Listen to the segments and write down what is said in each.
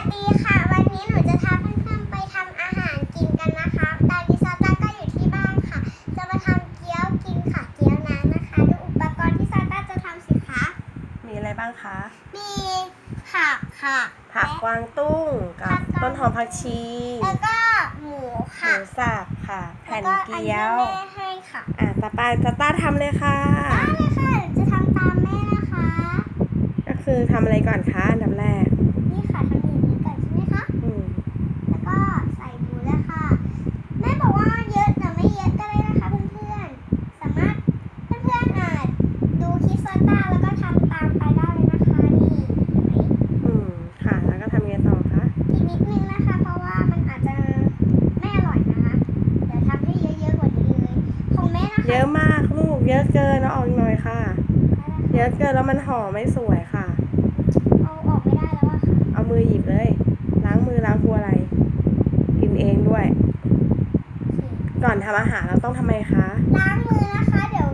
วัสดีค่ะ วันนี้หนูจะพาเพื่อนๆไปทำอาหารกินกันนะคะ ตอนนี้ซาต้าก็อยู่ที่บ้านค่ะ จะมาทำเกี๊ยวกินค่ะ เกี๊ยวน้ำนะคะ ดูอุปกรณ์ที่ซาต้าจะทำสิคะ มีอะไรบ้างคะ มีผักค่ะ ผักกวางตุ้งกับผักกวางต้นหอมผักชี แล้วก็หมูหค่ะมูสับค่ะ แผ่นแล้วก็อันเกี๊นี้ยวแม่ให้ค่ะ อะต่อไปจะต้าทำเลยค่ะได้เลยค่ะหนูจะทำตามแม่นะคะ ก็คือทำอะไรก่อนคะอันดับแรก เยอะมากลูก เยอะเกินเอาออกอีกหน่อยค่ะ เยอะเกินแล้วมันห่อไม่สวยค่ะ เอาออกไม่ได้แล้วอะค่ะเอามือหยิบเลย ล้างมือล้างครัวอะไร กินเองด้วย ก่อนทำอาหารเราต้องทำไมคะ ล้างมือนะคะ เดี๋ยว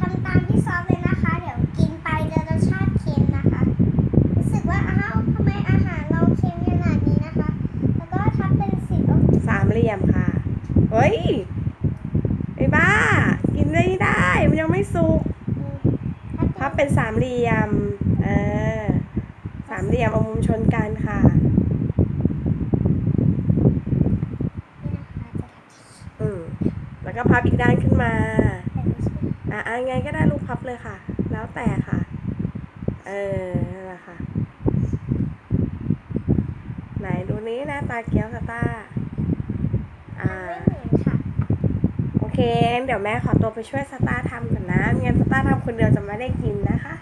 ทำตามที่ซอฟเลยนะคะ เดี๋ยวกินไปจะรสชาติเค็มนะคะ รู้สึกว่าอ้าวทำไมอาหารเราเค็มขนาดนี้นะคะ แล้วก็ทับเป็นสิบสามเหลี่ยมค่ะ เฮ้ย ไอ้บ้า กินไม่ได้ มันยังไม่ สุกพับเป็นสามเหลี่ยมเออสามเหลี่ยมเอามุมชนกันค่ะอืมแล้วก็พับอีกด้านขึ้นมาอะอะไงก็ได้ลูกพับเลยค่ะ แล้วแต่ค่ะ เออนั่นแหละค่ะ ไหนดูนี้หน้าตาเกี๊ยวสตาร์อ่า โอ เคงั้นเดี๋ยวแม่ขอตัวไปช่วยสตาร์ทำก่อนนะไม่งั้นสตาร์ทำคนเดียวจะไม่ได้กินนะคะเราแป๊บนึงนะคะ